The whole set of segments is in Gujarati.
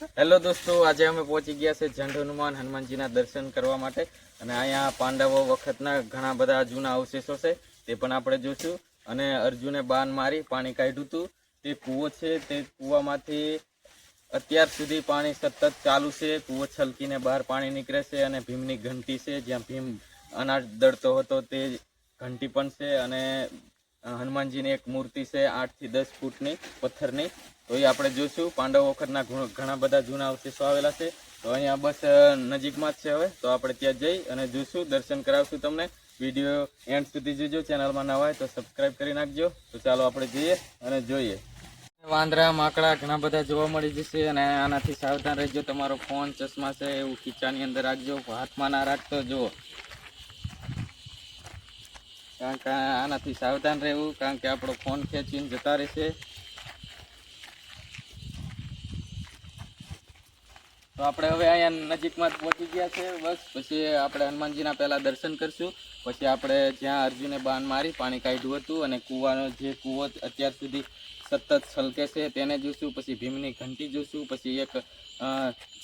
હેલો દોસ્તો, આજે અમે પહોંચી ગયા છે ઝંડ હનુમાન હનુમાનજીના દર્શન કરવા માટે. અને અહીંયા પાંડવો વખતના ઘણા બધા જૂના અવશેષો છે, તે પણ આપણે જોઈશું. અને અર્જુને બાન મારી પાણી કાઢ્યું હતું. તે કૂવો છે, તે કૂવામાંથી અત્યાર સુધી પાણી સતત ચાલુ છે. કૂવો છલકીને બહાર પાણી નીકળે છે અને ભીમની ઘંટી છે, જ્યાં ભીમ અનાજ દળતો હતો તે ઘંટી પણ છે. અને હનુમાનજીની એક મૂર્તિ છે, આઠથી દસ ફૂટની પથ્થરની. તો એ આપણે જોઈશું. પાંડવ વખતના ઘણા બધા જૂના અવશેષો આવેલા છે. તો અહીંયા બસ નજીકમાં જ છે હવે. તો આપણે ત્યાં જઈ અને જોઈશું. દર્શન કરાવશું તમને. વીડિયો એન્ડ સુધી જોજો. ચેનલમાં ના હોય તો સબસ્ક્રાઈબ કરી નાખજો. તો ચાલો આપણે જઈએ અને જોઈએ. વાંદરા, માકડા ઘણા બધા જોવા મળી જશે અને આનાથી સાવધાન રહેજો. તમારો ફોન, ચશ્મા છે, એવું ખીચાની અંદર રાખજો. હાથમાં ના રાખતો જુઓ. કારણ કે આનાથી સાવધાન રહેવું. કારણ કે આપણો ફોન ખેંચીને જતા રહેશે. તો આપણે હવે અહીંયા નજીકમાં પહોંચી ગયા છે, બસ. પછી આપણે હનુમાનજીના પહેલાં દર્શન કરશું. પછી આપણે જ્યાં અર્જુને બાણ મારી, પાણી કાઢ્યું હતું અને કૂવાનો જે કૂવો અત્યાર સુધી સતત છલકે છે તેને જોઈશું પછી ભીમની ઘંટી જોઈશું પછી એક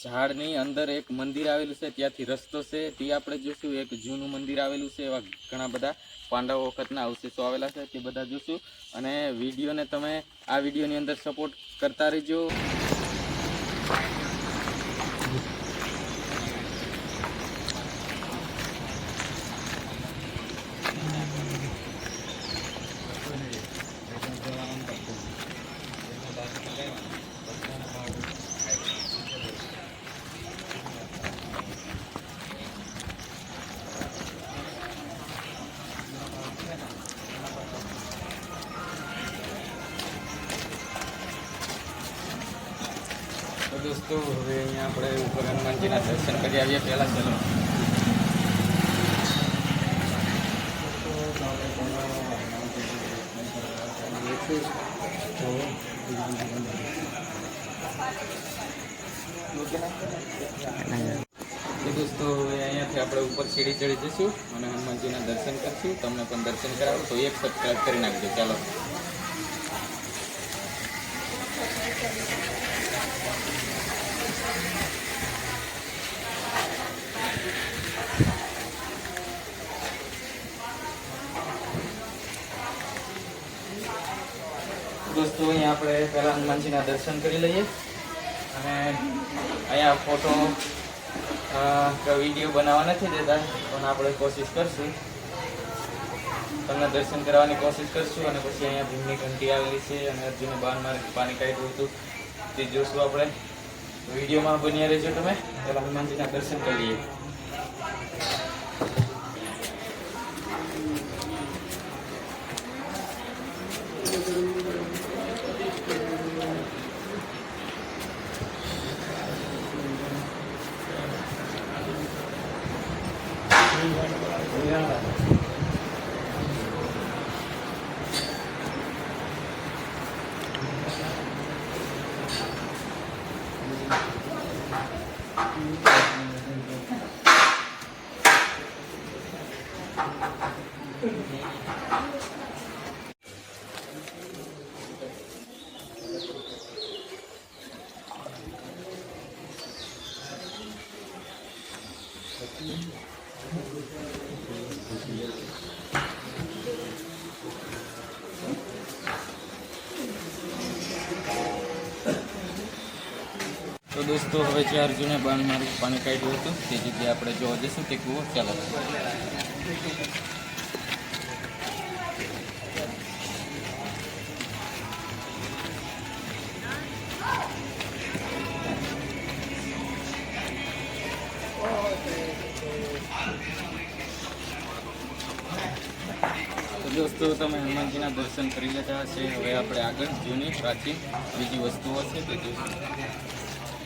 ઝાડની અંદર એક મંદિર આવેલું છે. ત્યાંથી રસ્તો છે તે આપણે જોઈશું એક જૂનું મંદિર આવેલું છે એવા ઘણા બધા પાંડવો વખતના અવશેષો આવેલા છે તે બધા જોઈશું અને વિડીયોને તમે આ વિડીયોની અંદર સપોર્ટ કરતા રહેજો. દોસ્તો હવે અહીંયા આપણે ઉપર હનુમાનજીના દર્શન કરી આવીએ પહેલાં ચલો તો દોસ્તો, હવે અહીંયાથી આપણે ઉપર સીડી ચડી જઈશું અને હનુમાનજીના દર્શન કરશું. તમને પણ દર્શન કરાવો. તો એક સબસ્ક્રાઈબ કરી નાખજો. ચાલો. આપણે પહેલા હનુમાનજીના દર્શન કરી લઈએ. અને અહીંયા ફોટો વીડિયો બનાવવા નથી દેતા, પણ આપણે કોશિશ કરશું. તમને દર્શન કરવાની કોશિશ કરશું અને પછી અહીંયા ભીમની ઘંટી આવેલી છે અને અર્જુને બાર માર્ગ પાણી કાઢ્યું હતું. તે જોશું આપણે. વિડીયોમાં બન્યા રહેજો તમે. પહેલાં હનુમાનજીના દર્શન કરી લઈએ તો દોસ્તો, હવે જે અર્જુને બાણ મારું પાણી કાઢ્યું હતું, તે જગ્યાએ આપણે જોવા જઈશું તે કૂવો ચાલો દોસ્તો, તમે હનુમાનજીના દર્શન કરી લીધા હશે. હવે આપણે આગળ જૂની પ્રાચીન બીજી વસ્તુઓ છે તે જોઈશું.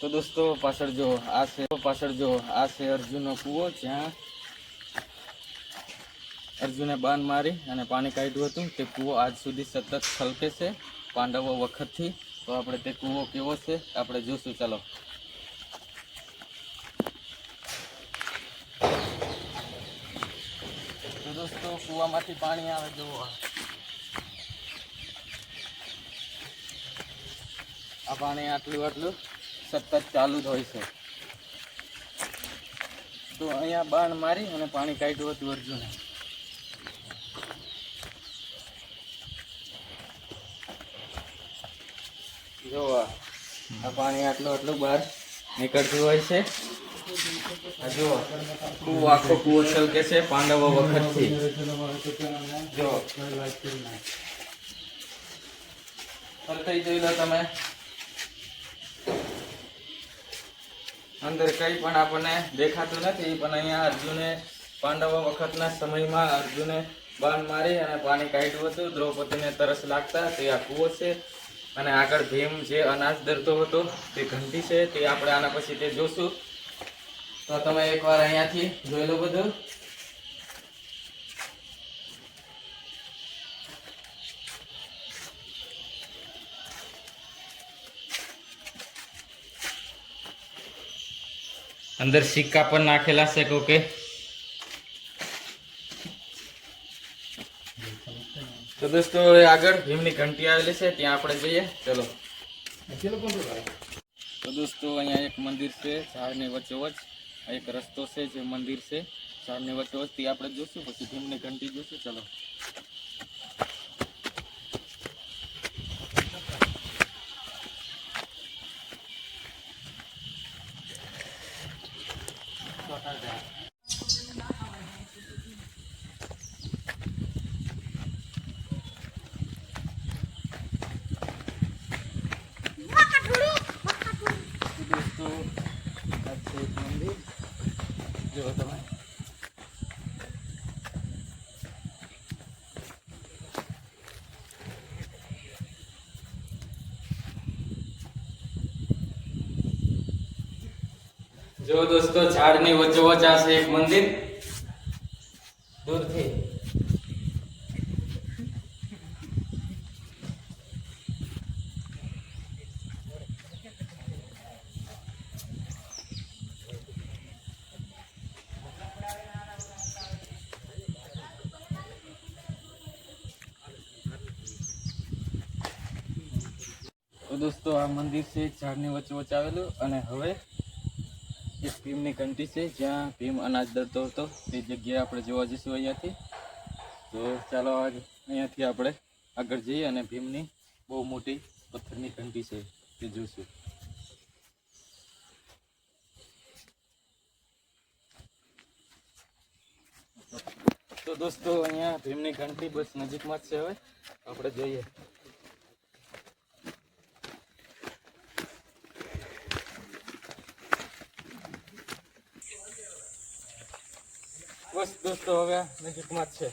તો દોસ્તો, પાછળ જો, આ છે, પાછળ જો, આ છે અર્જુનનો કૂવો જ્યાં અર્જુને બાણ મારી અને પાણી કાઢ્યું હતું તે કૂવો આજ સુધી સતત છલકે છે, પાંડવો વખતથી. તો આપણે તે કૂવો કેવો છે, આપણે જોશું. ચાલો. તો દોસ્તો, કૂવામાંથી પાણી આવે, જુઓ. આ પાણી આટલું આટલું. સતત ચાલુ જ હોય છે. તો અહીંયા બાણ મારી અને પાણી કાઢ્યું હતું અર્જુને. જો આ પાણી આટલું આટલું બહાર નીકળતું હોય છે. જો, કૂવો આખો છે પાંડવો વખતથી. જો. ફરતાઈ જોઈ તમે. અંદર કંઈ પણ આપણને દેખાતું નથી, પણ અહીંયા અર્જુને પાંડવો વખતના સમયમાં અર્જુને બાણ મારી અને પાણી કાઢ્યું હતું. દ્રૌપદીને તરસ લાગતા તે આ કૂવો છે અને આગળ ભીમ જે અનાજ ધરતો હતો તે ઘંટી છે તે આપણે આના પછી તે જોશું. તો તમે એકવાર અહીંયાથી જોઈ લો બધું. અંદર સિક્કા પણ નાખેલા છે કોકે તો દોસ્તો હવે આગળ ભીમની ઘંટી આવેલી છે ત્યાં આપણે જઈએ ચલો તો દોસ્તો અહીંયા એક મંદિર છે ઝાડની વચ્ચોવચ આ એક રસ્તો છે જે મંદિર છે ઝાડની વચ્ચોવચ તે આપણે જોશું પછી ભીમની ઘંટી જોશું ચલો તો દોસ્તો આ છે એક મંદિર જો તમે જો દોસ્તો, ઝાડની વચ્ચે આ છે એક મંદિર. દૂરથી દોસ્તો, આ મંદિર છે, ઝાડની વચ્ચે વચ્ચે આવેલું. અને હવે એક ભીમની ઘંટી છે, જ્યાં ભીમ અનાજ દરતો હતો, તે જગ્યાએ આપણે જોવા જઈશું અહીંયાથી. તો ચાલો આજ અહીંયાથી આપણે આગળ જઈએ અને ભીમની બહુ મોટી પથ્થરની કંટી છે, તે જોઈશું તો દોસ્તો, અહીંયા ભીમની ઘંટી બસ નજીકમાં જ છે હવે. આપણે જોઈએ. બસ દોસ્તો હવે આ નજીકમાં જ છે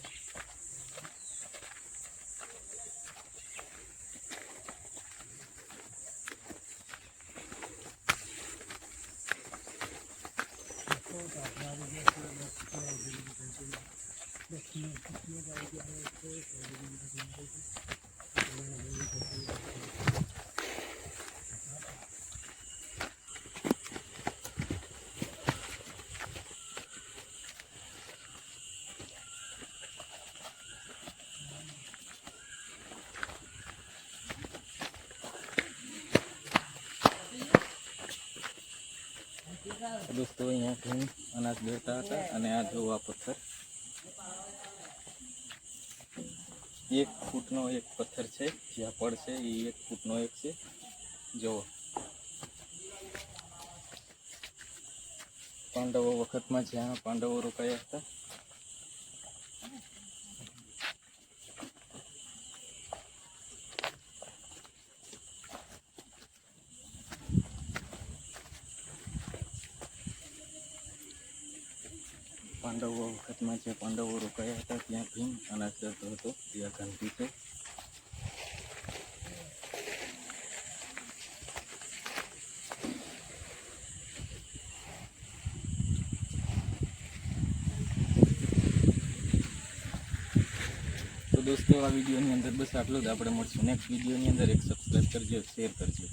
દોસ્તો અહીંયા ઘઉં અનાજ લેતા હતા અને આ જો આ પથ્થર. એક ફૂટનો એક પથ્થર છે, જ્યાં પડશે એ એક ફૂટનો એક છે. જુઓ. પાંડવો વખતમાં જ્યાં પાંડવો રોકાયા હતા પાંડવો વખતમાં જે પાંડવો રોકાયા હતા, ત્યાં ભીમ અનાજરતો હતો ત્યાં ગાંધી તો. દોસ્તો, આ વિડીયોની અંદર બસ આટલું જ. આપણે મળશું નેક્સ્ટ વિડીયોની અંદર. એક સબસ્ક્રાઈબ કરજો શેર કરજો.